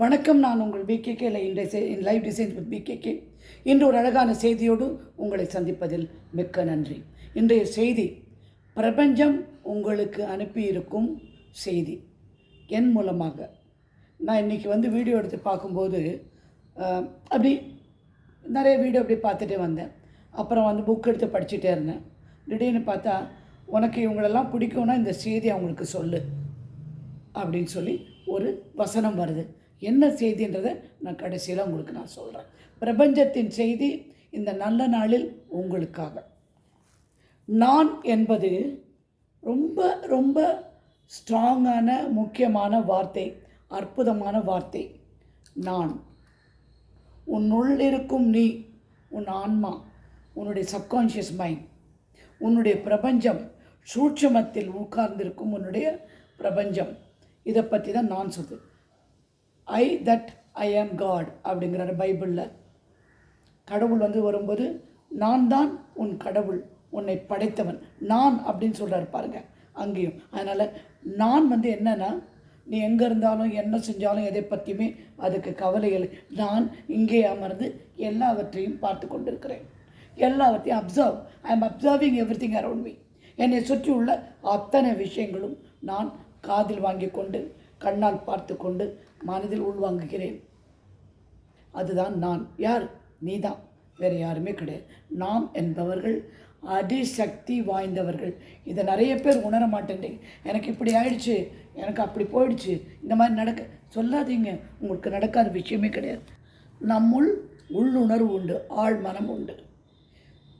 வணக்கம் நான் உங்கள் பிகேகே இல்லை இன்றைய லைவ் டிசைன்ஸ் வித் பிகேகே இன்று ஒரு அழகான செய்தியோடு உங்களை சந்திப்பதில் மிக்க நன்றி. இன்றைய செய்தி பிரபஞ்சம் உங்களுக்கு அனுப்பியிருக்கும் செய்தி. என் மூலமாக. நான் இன்றைக்கி வந்து வீடியோ எடுத்து பார்க்கும்போது அப்படி நிறைய வீடியோ அப்படி பார்த்துட்டே வந்தேன். அப்புறம் வந்து புக் எடுத்து படிச்சுட்டே இருந்தேன். திடீர்னு பார்த்தா உனக்கு இவங்களெல்லாம் பிடிக்கும்னா இந்த செய்தி அவங்களுக்கு சொல்லு. அப்படின்னு சொல்லி ஒரு வசனம் வருது. என்ன செய்தின்றதை நான் கடைசியில் உங்களுக்கு நான் சொல்கிறேன் பிரபஞ்சத்தின் செய்தி இந்த நல்ல நாளில் உங்களுக்காக. நான் என்பது ரொம்ப ரொம்ப ஸ்ட்ராங்கான முக்கியமான வார்த்தை அற்புதமான வார்த்தை. நான். உன்னுள் இருக்கும் நீ உன் ஆன்மா உன்னுடைய சப்கான்ஷியஸ் மைண்ட் உன்னுடைய பிரபஞ்சம் சூட்சமத்தில் உட்கார்ந்திருக்கும் உன்னுடைய பிரபஞ்சம். இதை பற்றி தான் நான் சொல்கிறேன் ஐ தட் ஐ ஆம் காட் அப்படிங்கிறாரு பைபிளில். கடவுள் வந்து வரும்போது நான் தான் உன் கடவுள் உன்னை படைத்தவன். நான் அப்படின்னு சொல்கிறாரு பாருங்கள் அங்கேயும். அதனால் நான் வந்து என்னன்னா நீ எங்கே இருந்தாலும் என்ன செஞ்சாலும் எதை பற்றியுமே அதுக்கு கவலை இல்லை. நான் இங்கே அமர்ந்து எல்லாவற்றையும் பார்த்து கொண்டிருக்கிறேன். எல்லாவற்றையும் observe I am observing everything around me என்னை சுற்றியுள்ள அத்தனை விஷயங்களும் நான் காதில் வாங்கி கொண்டு கண்ணால் பார்த்து கொண்டு மனதில் உள்வாங்குகிறேன். அதுதான் நான். யார்? நீதான். வேறு யாருமே கிடையாது. நாம் என்பவர்கள் அதிசக்தி வாய்ந்தவர்கள். இதை நிறைய பேர் உணர மாட்டேன்றீங்க. எனக்கு இப்படி ஆயிடுச்சு எனக்கு அப்படி போயிடுச்சு இந்த மாதிரி நடக்க சொல்லாதீங்க. உங்களுக்கு நடக்காத விஷயமே கிடையாது. நம்முள் உள்ளுணர்வு உண்டு ஆழ் மனம் உண்டு.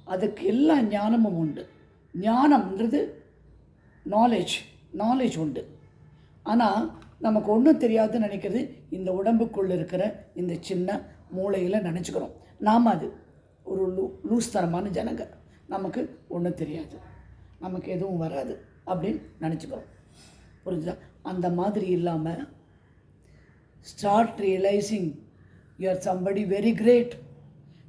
அதுக்கு எல்லா ஞானமும் உண்டு. ஞானம்ன்றது நாலேஜ் நாலேஜ் உண்டு. ஆனால் நமக்கு ஒன்றும் தெரியாதுன்னு நினைக்கிறது இந்த உடம்புக்குள்ளே இருக்கிற இந்த சின்ன மூளையில் நினச்சிக்கிறோம். நாம் அது ஒரு லூ லூஸ் தரமான ஜனங்க. நமக்கு ஒன்றும் தெரியாது. நமக்கு எதுவும் வராது அப்படின்னு நினச்சிக்கிறோம். புரிஞ்சுதா? அந்த மாதிரி இல்லாமல் start realising you're somebody very great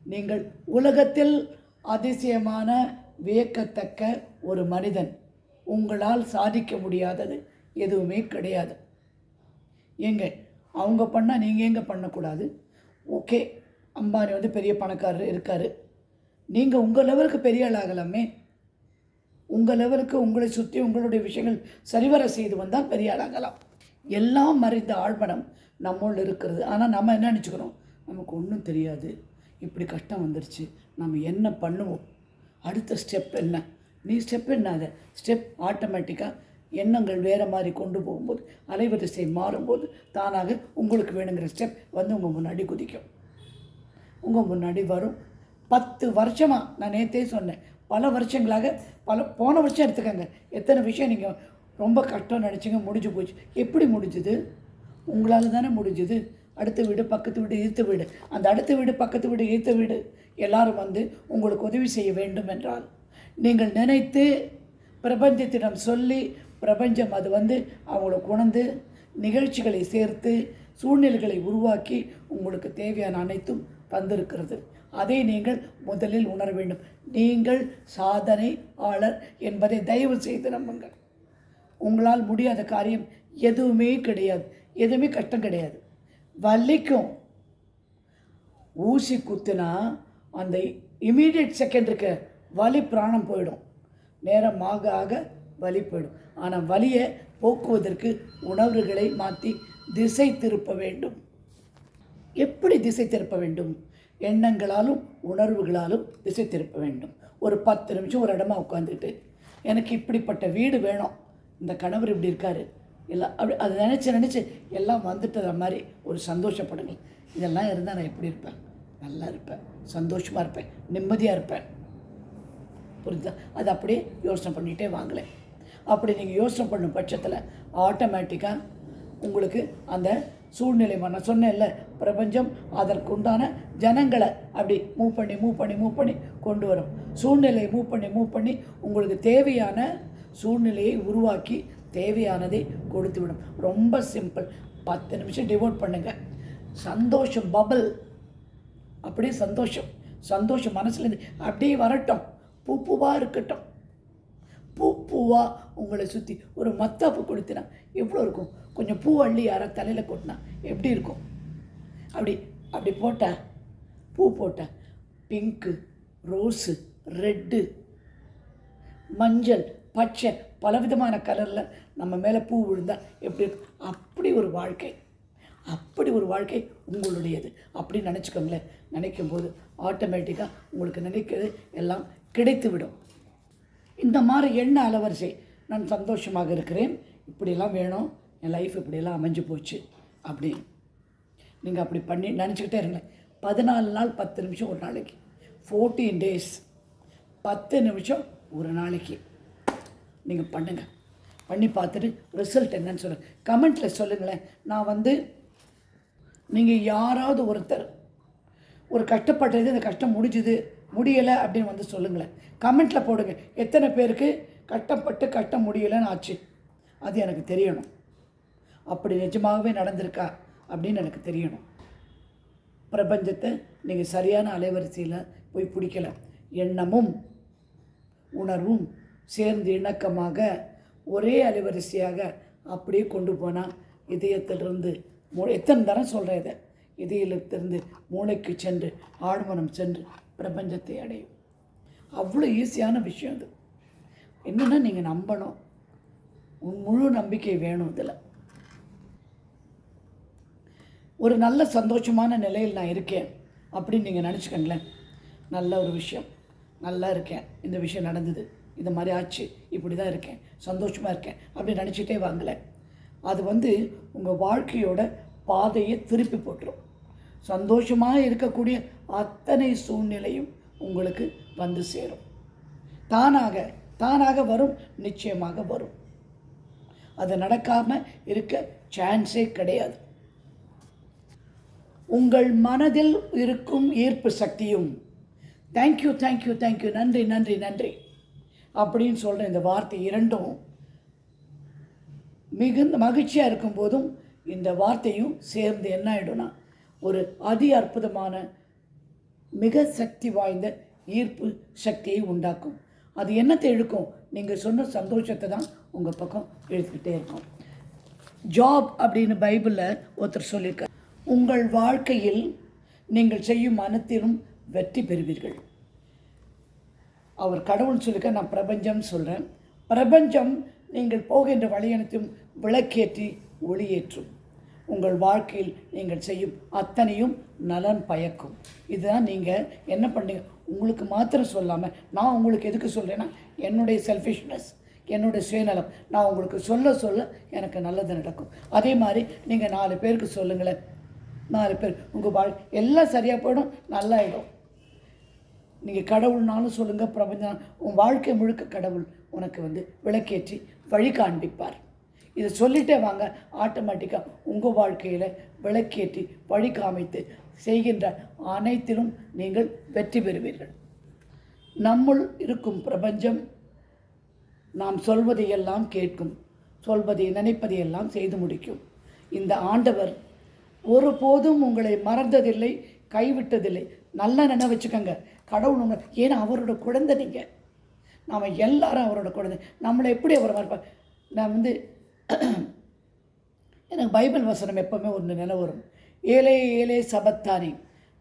நீங்கள் உலகத்தில் அதிசயமான வியக்கத்தக்க ஒரு மனிதன். உங்களால் சாதிக்க முடியாதது எதுவுமே கிடையாது. ஏங்க அவங்க பண்ணால் நீங்கள் எங்கே பண்ணக்கூடாது? ஓகே அம்பானி வந்து பெரிய பணக்காரர் இருக்கார். நீங்கள் உங்கள் லெவலுக்கு பெரிய ஆள் ஆகலாமே. உங்கள் லெவலுக்கு உங்களை சுற்றி உங்களுடைய விஷயங்கள் சரிவர செய்து வந்தால் பெரிய ஆளாகலாம் எல்லாம் மறைந்த ஆழ்மனம் நம்மளில் இருக்கிறது. ஆனால் நம்ம என்ன நினச்சிக்கிறோம்? நமக்கு ஒன்றும் தெரியாது. இப்படி கஷ்டம் வந்துருச்சு. நம்ம என்ன பண்ணுவோம்? அடுத்த ஸ்டெப் என்ன? நீ ஸ்டெப் என்ன? அதை? ஸ்டெப் ஆட்டோமேட்டிக்காக எண்ணங்கள் வேறு மாதிரி கொண்டு போகும்போது அலைவரிசை மாறும்போது தானாக உங்களுக்கு வேணுங்கிற ஸ்டெப் வந்து உங்கள் முன்னாடி குதிக்கும். உங்கள் முன்னாடி வரும். பத்து வருஷமாக நான் நேற்றே சொன்னேன். பல வருஷங்களாக பல போன வருஷம் எடுத்துக்கங்க. எத்தனை விஷயம் நீங்கள் ரொம்ப கஷ்டம் நினச்சிங்க முடிஞ்சு போச்சு. எப்படி முடிஞ்சுது? உங்களால் தானே முடிஞ்சுது. அடுத்த வீடு பக்கத்து வீடு ஈர்த்த வீடு. அந்த அடுத்த வீடு பக்கத்து வீடு ஈர்த்த வீடு. எல்லாரும் வந்து உங்களுக்கு உதவி செய்ய வேண்டும் என்றால் நீங்கள் நினைத்து பிரபஞ்சத்திடம் சொல்லி பிரபஞ்சம் அது வந்து அவங்கள உணர்ந்து நிகழ்ச்சிகளை சேர்த்து சூழ்நிலைகளை உருவாக்கி உங்களுக்கு தேவையான அனைத்தும் தந்திருக்கிறது. அதை நீங்கள் முதலில் உணர வேண்டும். நீங்கள் சாதனை ஆளர் என்பதை தயவு செய்து நம்புங்கள். உங்களால் முடியாத காரியம் எதுவுமே கிடையாது. எதுவுமே கஷ்டம் கிடையாது. வலிக்கும். ஊசி குத்துனா அந்த இமீடியட் செகண்ட் இருக்க வலி பிராணம் போயிடும். நேரம் ஆக ஆக வலி போயிடும். ஆனால் வலியை போக்குவதற்கு உணர்வுகளை மாற்றி திசை திருப்ப வேண்டும். எப்படி திசை திருப்ப வேண்டும்? எண்ணங்களாலும் உணர்வுகளாலும் திசை திருப்ப வேண்டும். ஒரு பத்து நிமிஷம் ஒரு இடமா உட்காந்துட்டு எனக்கு இப்படிப்பட்ட வீடு வேணும் இந்த கணவர் இப்படி இருக்காரு எல்லாம் அப்படி அதை நினச்சி நினச்சி எல்லாம் வந்துட்டத மாதிரி ஒரு சந்தோஷப்படுங்க இதெல்லாம் இருந்தால் நான் எப்படி இருப்பேன்? நல்லா இருப்பேன் சந்தோஷமாக இருப்பேன் நிம்மதியாக இருப்பேன். புரியுதா அது அப்படியே யோசனை பண்ணிகிட்டே வாங்கலை அப்படி நீங்கள் யோசனை பண்ணும் பட்சத்தில் ஆட்டோமேட்டிக்காக உங்களுக்கு அந்த சூழ்நிலை நான் சொன்னேன்ல பிரபஞ்சம் அதற்குண்டான ஜனங்களை அப்படி மூவ் பண்ணி மூவ் பண்ணி மூவ் பண்ணி கொண்டு வரும். சூழ்நிலையை மூவ் பண்ணி மூவ் பண்ணி உங்களுக்கு தேவையான சூழ்நிலையை உருவாக்கி தேவையானதை கொடுத்து விடும். ரொம்ப சிம்பிள் பத்து நிமிஷம் டிவோட் பண்ணுங்கள் சந்தோஷம் பபல் அப்படியே சந்தோஷம். சந்தோஷம் மனசுலேருந்து அப்படியே வரட்டும். பூ பூவாக இருக்கட்டும். பூ பூவாக உங்களை சுற்றி ஒரு மத்தாப்பு கொளுத்தினா எவ்வளோ இருக்கும்? கொஞ்சம் பூ அள்ளி யாரை தலையில் கொட்டினா எப்படி இருக்கும்? அப்படி அப்படி போட்ட பூ போட்ட பிங்க்கு ரோஸு ரெட்டு மஞ்சள் பச்சை பலவிதமான கலரில் நம்ம மேலே பூ விழுந்தால் எப்படி இருக்கும்? அப்படி ஒரு வாழ்க்கை. அப்படி ஒரு வாழ்க்கை உங்களுடையது. அப்படின்னு நினச்சிக்கோங்களேன். நினைக்கும் போது ஆட்டோமேட்டிக்காக உங்களுக்கு நினைக்கிறது எல்லாம் கிடைத்து விடும் இந்த மாதிரி எண்ண அலவரிசை. நான் சந்தோஷமாக இருக்கிறேன். இப்படியெல்லாம் வேணும். என் லைஃப் இப்படியெல்லாம் அமைஞ்சு போச்சு அப்படின்னு. நீங்கள் அப்படி பண்ணி நினச்சிக்கிட்டே இருங்களேன் பதினாலு நாள் பத்து நிமிஷம் ஒரு நாளைக்கு. ஃபோர்டீன் டேஸ் பத்து நிமிஷம் ஒரு நாளைக்கு. நீங்கள் பண்ணுங்கள் பண்ணி பார்த்துட்டு ரிசல்ட் என்னன்னு சொல்லுங்கள் கமெண்ட்டில் சொல்லுங்களேன். நான் வந்து நீங்கள் யாராவது ஒருத்தர் ஒரு கஷ்டப்பட்டது இந்த கஷ்டம் முடிஞ்சுது முடியலை அப்படின்னு வந்து சொல்லுங்களேன். கமெண்ட்டில் போடுங்க. எத்தனை பேருக்கு கட்டப்பட்டு கட்ட முடியலைன்னு ஆச்சு? அது எனக்கு தெரியணும். அப்படி நிஜமாகவே நடந்திருக்கா அப்படின்னு எனக்கு தெரியணும். பிரபஞ்சத்தை நீங்கள் சரியான அலைவரிசையில் போய் பிடிக்கல. எண்ணமும் உணர்வும் சேர்ந்து இணக்கமாக ஒரே அலைவரிசையாக அப்படியே கொண்டு போனால் இதயத்திலிருந்து மூ எத்தனை தரம் சொல்கிறேன் இதை? இதயத்திலிருந்து மூளைக்கு சென்று ஆழ்மனம் சென்று பிரபஞ்சத்தை அடையும். அவ்வளோ ஈஸியான விஷயம் அது. என்னென்னா நீங்கள் நம்பணும். உன் முழு நம்பிக்கை வேணும் இதில். ஒரு நல்ல சந்தோஷமான நிலையில் நான் இருக்கேன் அப்படின்னு நீங்கள் நினச்சிக்கங்களேன். நல்ல ஒரு விஷயம். நல்லா இருக்கேன். இந்த விஷயம் நடந்தது. இந்த மாதிரி ஆச்சு. இப்படி தான் இருக்கேன். சந்தோஷமாக இருக்கேன் அப்படின்னு நினச்சிட்டே வாங்கலை அது வந்து உங்கள் வாழ்க்கையோட பாதையை திருப்பி போட்டுரும். சந்தோஷமாக இருக்கக்கூடிய அத்தனை சூழ்நிலையும் உங்களுக்கு வந்து சேரும். தானாக தானாக வரும் நிச்சயமாக வரும். அது நடக்காமல் இருக்க சான்ஸே கிடையாது. உங்கள் மனதில் இருக்கும் ஈர்ப்பு சக்தியும் தேங்க்யூ தேங்க்யூ தேங்க்யூ நன்றி நன்றி நன்றி அப்படின்னு சொல்கிற இந்த வார்த்தை இரண்டும் மிகுந்த மகிழ்ச்சியாக இருக்கும்போதும் இந்த வார்த்தையும் சேர்ந்து என்ன ஆகிடும்னா ஒரு அதி அற்புதமான மிக சக்தி வாய்ந்த ஈர்ப்பு சக்தியை உண்டாக்கும். அது என்னத்தை இழுக்கும்? நீங்கள் சொன்ன சந்தோஷத்தை தான் உங்கள் பக்கம் இழுத்துக்கிட்டே இருக்கும். ஜாப் அப்படின்னு பைபிளில் ஒருத்தர் சொல்லியிருக்கார். உங்கள் வாழ்க்கையில் நீங்கள் செய்யும் அனைத்திலும் வெற்றி பெறுவீர்கள். அவர் கடவுள் சொல்லிக்க நான் பிரபஞ்சம் சொல்கிறேன் பிரபஞ்சம் நீங்கள் போகின்ற வழியனைத்தும் விளக்கேற்றி ஒளியேற்றும். உங்கள் வாழ்க்கையில் நீங்கள் செய்யும் அத்தனையும் நலன் பயக்கும். இதுதான் நீங்கள் என்ன பண்ணீங்க உங்களுக்கு மாத்திரம் சொல்லாமல் நான் உங்களுக்கு எதுக்கு சொல்கிறேன்னா என்னுடைய செல்ஃபிஷ்னஸ் என்னுடைய சுயநலம் நான் உங்களுக்கு சொல்ல சொல்ல எனக்கு நல்லது நடக்கும். அதே மாதிரி நீங்கள் நாலு பேருக்கு சொல்லுங்களேன். நாலு பேர் உங்கள் வாழ் எல்லாம் சரியாக போயிடும் நல்லாயிடும். நீங்கள் கடவுள்னாலும் சொல்லுங்கள் பிரபஞ்சம் உன் வாழ்க்கை முழுக்க கடவுள் உனக்கு வந்து விளக்கேற்றி வழி காண்பிப்பார் இதை சொல்லிட்டே வாங்க. ஆட்டோமேட்டிக்காக உங்கள் வாழ்க்கையில் விளக்கேற்றி வழி காமித்து செய்கின்ற அனைத்திலும் நீங்கள் வெற்றி பெறுவீர்கள். நம்முள் இருக்கும் பிரபஞ்சம் நாம் சொல்வதையெல்லாம் கேட்கும் சொல்வதை நினைப்பதையெல்லாம் செய்து முடிக்கும். இந்த ஆண்டவர் ஒருபோதும் உங்களை மறந்ததில்லை கைவிட்டதில்லை. நல்லா நினை வச்சுக்கோங்க. கடவுள் உங்களை ஏன்னா அவரோட குழந்தை நீங்கள் நாம் எல்லாரும் அவரோட குழந்தை. நம்மளை எப்படி அவர் மறப்பார்? நான் வந்து எனக்கு பைபிள் வசனம் எப்போவுமே ஒன்று நினைவு வரும் ஏழை ஏலே சபத்தானே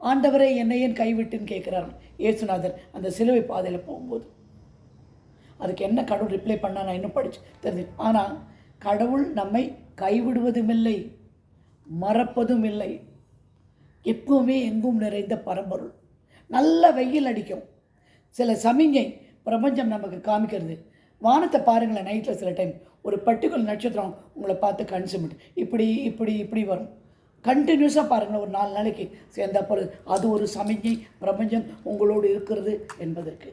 ஆண்டவரே என்னை ஏன் கைவிட்டுன்னு கேட்குறாரு. ஏசுநாதர் அந்த சிலுவை பாதையில் போகும்போது. அதுக்கு என்ன கடவுள் ரிப்ளை பண்ணா நான் இன்னும் படிச்சு தெரிஞ்சு ஆனால் கடவுள் நம்மை கைவிடுவதும் இல்லை மறப்பதும் இல்லை எப்பவுமே எங்கும் நிறைந்த பரம்பொருள். நல்ல வெயில் அடிக்கும். சில சமிஞ்சை பிரபஞ்சம் நமக்கு காமிக்கிறது. வானத்தை பாருங்களேன் நைட்டில் சில டைம் ஒரு பர்டிகுலர் நட்சத்திரம் உங்களை பார்த்து கண் சிமிட்டு. இப்படி இப்படி இப்படி வரும். கண்டினியூஸாக பாருங்களேன் ஒரு நாலு நாளைக்கு சேர்ந்தா போகிறது அது ஒரு சமிஞ்சை பிரபஞ்சம் உங்களோடு இருக்கிறது என்பதற்கு.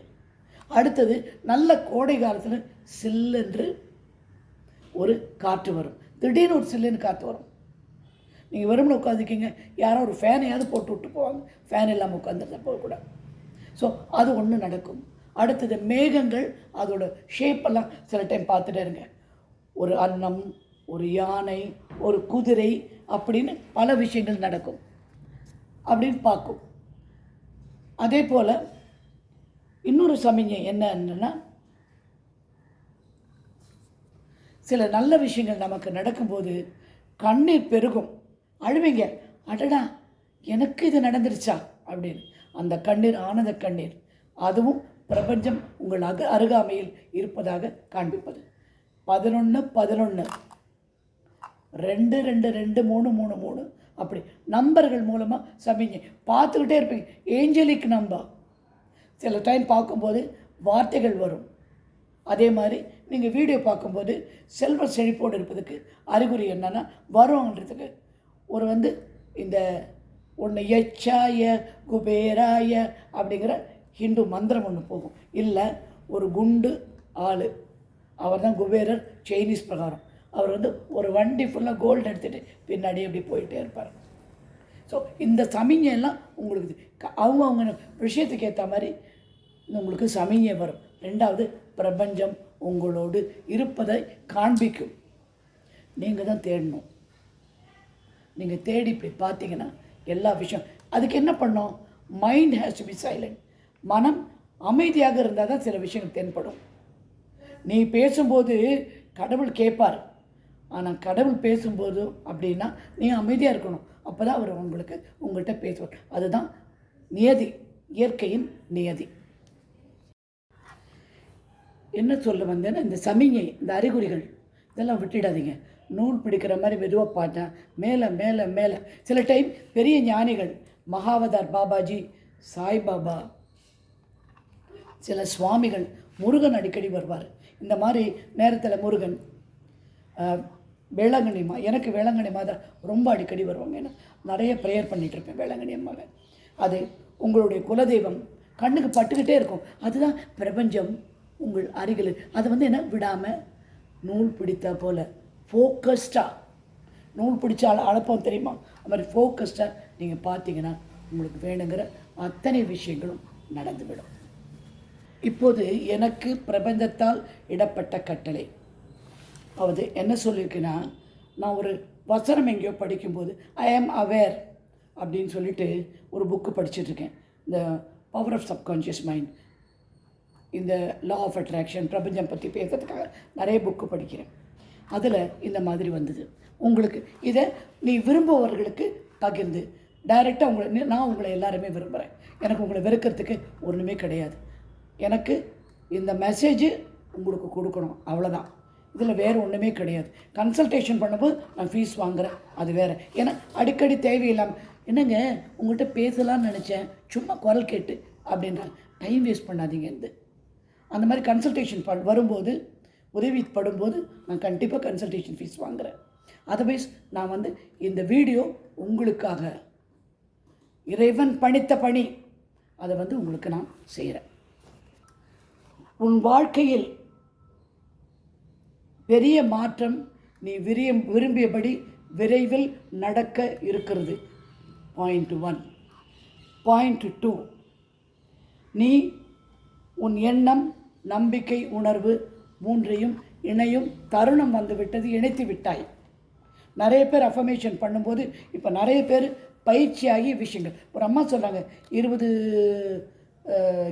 அடுத்தது நல்ல கோடை காலத்தில் சில்லென்று ஒரு காற்று வரும். திடீர்னு ஒரு சில்லுன்னு காற்று வரும். நீங்கள் வெறுமனே உட்காந்துக்கிங்க யாரோ ஒரு ஃபேனையாவது போட்டு விட்டு போவாங்க. ஃபேன் இல்லாமல் உட்காந்துருந்தா போகக்கூடாது. ஸோ அது ஒன்று நடக்கும். அடுத்தது மேகங்கள் அதோட ஷேப்பெல்லாம் சில டைம் பார்த்துட்டே இருங்க. ஒரு அன்னம் ஒரு யானை ஒரு குதிரை அப்படின்னு பல விஷயங்கள் நடக்கும். அப்படின்னு பார்க்கும். அதே போல் இன்னொரு சமிஞ்சை என்னன்னா சில நல்ல விஷயங்கள் நமக்கு நடக்கும்போது கண்ணீர் பெருகும். அழுவீங்க. அடடா எனக்கு இது நடந்துருச்சா அப்படின்னு. அந்த கண்ணீர் ஆனந்த கண்ணீர். அதுவும் பிரபஞ்சம் உங்கள் அக அருகாமையில் இருப்பதாக காண்பிப்பது. பதினொன்று பதினொன்று ரெண்டு ரெண்டு ரெண்டு மூணு மூணு மூணு. அப்படி நம்பர்கள் மூலமாக சமைங்க பார்த்துக்கிட்டே இருப்பீங்க. ஏஞ்சலிக் நம்பர் சில டைம் பார்க்கும்போது வார்த்தைகள் வரும். அதே மாதிரி நீங்கள் வீடியோ பார்க்கும்போது செல்வ செழிப்போடு இருப்பதுக்கு அறிகுறி என்னென்னா வரும்ன்றதுக்கு ஒரு வந்து இந்த ஒன்று எச்சாய குபேராய அப்படிங்கிற ஹிந்து மந்திரம் ஒன்று போகும். இல்லை ஒரு குண்டு ஆள். அவர் தான் குபேரர் சைனீஸ் பிரகாரம். அவர் வந்து ஒரு வண்டி ஃபுல்லாக கோல்டு எடுத்துகிட்டு பின்னாடி அப்படி போயிட்டே இருப்பார். ஸோ இந்த சமிஞை எல்லாம் உங்களுக்கு அவங்க அவங்க விஷயத்துக்கு ஏற்ற மாதிரி உங்களுக்கு சமிஞ்சை வரும். ரெண்டாவது பிரபஞ்சம் உங்களோடு இருப்பதை காண்பிக்கும். நீங்கள் தான் தேடணும். நீங்கள் தேடி இப்படி பார்த்தீங்கன்னா எல்லா விஷயம். அதுக்கு என்ன பண்ணோம் mind has to be silent மனம் அமைதியாக இருந்தால் தான் சில விஷயங்கள் தென்படும். நீ பேசும்போது கடவுள் கேட்பார். ஆனால் கடவுள் பேசும்போது அப்படின்னா நீ அமைதியாக இருக்கணும். அப்போ தான் அவர் உங்களுக்கு உங்கள்கிட்ட பேசுவார். அதுதான் நியதி இயற்கையின் நியதி. என்ன சொல்ல வந்தேன்னா இந்த சமிஞை இந்த அறிகுறிகள் இதெல்லாம் விட்டுடாதீங்க. நூல் பிடிக்கிற மாதிரி மெதுவாக பார்த்தேன் மேலே மேலே மேலே. சில டைம் பெரிய ஞானிகள் மகாவதார் பாபாஜி சாய்பாபா சில சுவாமிகள் முருகன் அடிக்கடி வருவார். இந்த மாதிரி நேரத்தில் முருகன் வேளாங்கண்ணி மா எனக்கு வேளாங்கண்ணி மாதா ரொம்ப அடிக்கடி வருவாங்க. ஏன்னா நிறைய ப்ரேயர் பண்ணிகிட்டு இருப்பேன் வேளாங்கண்ணி அம்மாவை. அது உங்களுடைய குலதெய்வம் கண்ணுக்கு பட்டுக்கிட்டே இருக்கும். அதுதான் பிரபஞ்சம் உங்கள் அருகில். அது வந்து என்ன? விடாமல் நூல் பிடித்தா போல். ஃபோக்கஸ்டாக நூல் பிடிச்ச அள அளப்போம் தெரியுமா? அது மாதிரி ஃபோக்கஸ்டாக நீங்கள் பார்த்தீங்கன்னா உங்களுக்கு வேணுங்கிற அத்தனை விஷயங்களும் நடந்துவிடும். இப்போது எனக்கு பிரபஞ்சத்தால் இடப்பட்ட கட்டளை. அவது என்ன சொல்லியிருக்குன்னா நான் ஒரு வசனம் எங்கேயோ படிக்கும்போது ஐ ஆம் அவேர் அப்படின்னு சொல்லிட்டு ஒரு புக்கு படிச்சுட்ருக்கேன். இந்த பவர் ஆஃப் சப்கான்ஷியஸ் மைண்ட் இந்த லா ஆஃப் அட்ராக்ஷன் பிரபஞ்சம் பற்றி பேசுறதுக்காக நிறைய புக்கு படிக்கிறேன். அதில் இந்த மாதிரி வந்தது. உங்களுக்கு இதை நீ விரும்புபவர்களுக்கு பகிர்ந்து டைரெக்டாக உங்களை நான் உங்களை எல்லாருமே விரும்புகிறேன் எனக்கு உங்களை வெறுக்கிறதுக்கு ஒன்றுமே கிடையாது. எனக்கு இந்த மெசேஜ் உங்களுக்கு கொடுக்கணும். அவ்வளோதான் இதில் வேறு ஒன்றுமே கிடையாது. கன்சல்டேஷன் பண்ணும்போது நான் ஃபீஸ் வாங்குகிறேன் அது வேறு. ஏன்னா அடிக்கடி தேவையில்லாமல் என்னங்க உங்கள்கிட்ட பேசலாம்னு நினச்சேன். சும்மா குரல் கேட்டு அப்படின்றாங்க. டைம் வேஸ்ட் பண்ணாதீங்க இந்த. அந்த மாதிரி கன்சல்டேஷன் பண் வரும்போது உதவி படும்போது நான் கண்டிப்பாக கன்சல்டேஷன் ஃபீஸ் வாங்குகிறேன் அதர்வைஸ் நான் வந்து இந்த வீடியோ உங்களுக்காக. இறைவன் பணித்த பணி. அதை வந்து உங்களுக்கு நான் செய்கிறேன் உன் வாழ்க்கையில் பெரிய மாற்றம் நீ விரிய விரும்பியபடி விரைவில் நடக்க இருக்கிறது. பாயிண்ட் ஒன் பாயிண்ட் டூ நீ உன் எண்ணம் நம்பிக்கை உணர்வு மூன்றையும் இணையும் தருணம் வந்துவிட்டது இணைத்து விட்டாய். நிறைய பேர் அஃபர்மேஷன் பண்ணும்போது இப்போ நிறைய பேர் பயிற்சியாகி விஷயங்கள். ஒரு அம்மா சொன்னாங்க இருபது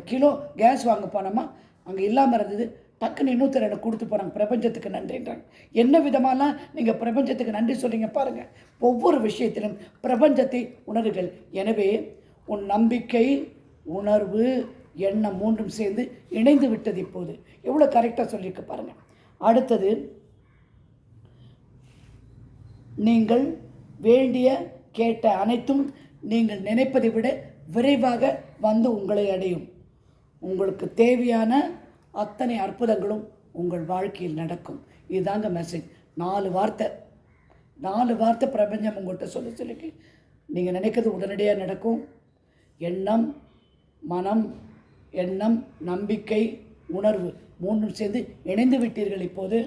கிலோ கேஸ் வாங்க போனோமா அங்கே இல்லாமல் இருந்தது. டக்குன்னு இன்னொருத்தர் எனக்கு கொடுத்து போகிறாங்க பிரபஞ்சத்துக்கு நன்றின்றாங்க. என்ன விதமாலாம் நீங்கள் பிரபஞ்சத்துக்கு நன்றி சொல்கிறீங்க பாருங்கள் ஒவ்வொரு விஷயத்திலும் பிரபஞ்சத்தை உணருங்கள். எனவே உன் நம்பிக்கை உணர்வு எண்ணம் மூன்றும் சேர்ந்து இணைந்து விட்டது இப்போது. எவ்வளோ கரெக்டாக சொல்லியிருக்கு பாருங்கள் அடுத்தது நீங்கள் வேண்டிய கேட்ட அனைத்தும் நீங்கள் நினைப்பதை விட விரைவாக வந்து உங்களை அடையும். உங்களுக்கு தேவையான அத்தனை அற்புதங்களும் உங்கள் வாழ்க்கையில் நடக்கும். இதுதாங்க மெசேஜ் நாலு வார்த்தை. நாலு வார்த்தை பிரபஞ்சம் உங்கள்கிட்ட சொல்ல சொல்லிக்கு நீங்கள் நினைக்கிறது உடனடியாக நடக்கும். எண்ணம் மனம் எண்ணம் நம்பிக்கை உணர்வு மூன்றும் சேர்ந்து இணைந்து விட்டீர்கள் இப்போது.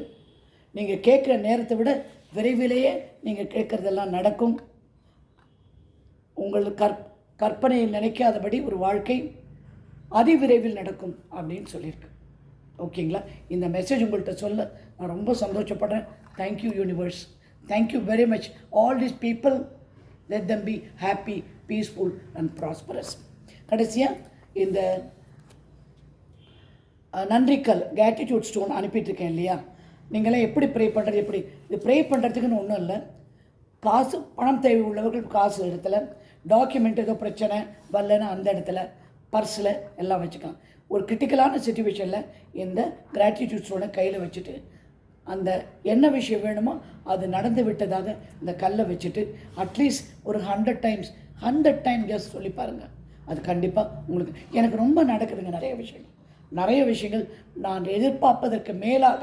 நீங்கள் கேட்குற நேரத்தை விட விரைவிலேயே நீங்கள் கேட்குறதெல்லாம் நடக்கும். உங்கள் கற் கற்பனையில் நினைக்காதபடி ஒரு வாழ்க்கை அதிவிரைவில் நடக்கும் அப்படின்னு சொல்லியிருக்கு. ஓகேங்களா? இந்த மெசேஜ் உங்கள்கிட்ட சொல்ல நான் ரொம்ப சந்தோஷப்படுறேன். Thank you universe thank you very much all these people let them be happy peaceful and prosperous கடைசியாக இந்த நன்றிக்கல் கேட்டிடியூட் ஸ்டோன் அனுப்பிட்டுருக்கேன் இல்லையா? நீங்களாம் எப்படி ப்ரே பண்ணுறது எப்படி? இது ப்ரே பண்ணுறதுக்குன்னு ஒன்றும் இல்லை. காசு பணம் தேவை உள்ளவர்கள் காசு இடத்துல. டாக்குமெண்ட் ஏதோ பிரச்சனை வரலன்னா அந்த இடத்துல. பர்ஸில் எல்லாம் வச்சுக்கலாம். ஒரு கிரிட்டிக்கலான சுச்சுவேஷனில் இந்த கிராட்டிடியூட்ஸோட கையில் வச்சுட்டு அந்த என்ன விஷயம் வேணுமோ அது நடந்து விட்டதாக இந்த கல்லை வச்சுட்டு அட்லீஸ்ட் ஒரு hundred times hundred time just சொல்லி பாருங்கள் அது கண்டிப்பாக உங்களுக்கு எனக்கு ரொம்ப நடக்குதுங்க நிறைய விஷயங்கள். நிறைய விஷயங்கள் நான் எதிர்பார்ப்பதற்கு மேலாக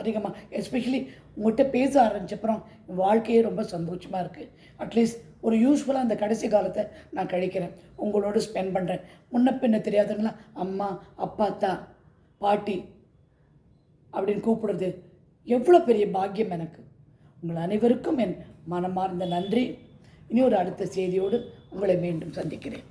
அதிகமாக எஸ்பெஷலி உங்கள்கிட்ட பேச ஆரம்பிச்சப்புறம் என் வாழ்க்கையே ரொம்ப சந்தோஷமாக இருக்குது அட்லீஸ்ட் ஒரு யூஸ்ஃபுல்லாக அந்த கடைசி காலத்தை நான் கழிக்கிறேன். உங்களோட ஸ்பெண்ட் பண்ணுறேன் முன்ன பின்ன தெரியாதவங்களா அம்மா அப்பா அத்தா பாட்டி அப்படின்னு கூப்பிடுறது எவ்வளோ பெரிய பாக்கியம் எனக்கு. உங்கள் அனைவருக்கும் என் மனமார்ந்த நன்றி. இனி ஒரு அடுத்த செய்தியோடு உங்களை மீண்டும் சந்திக்கிறேன்.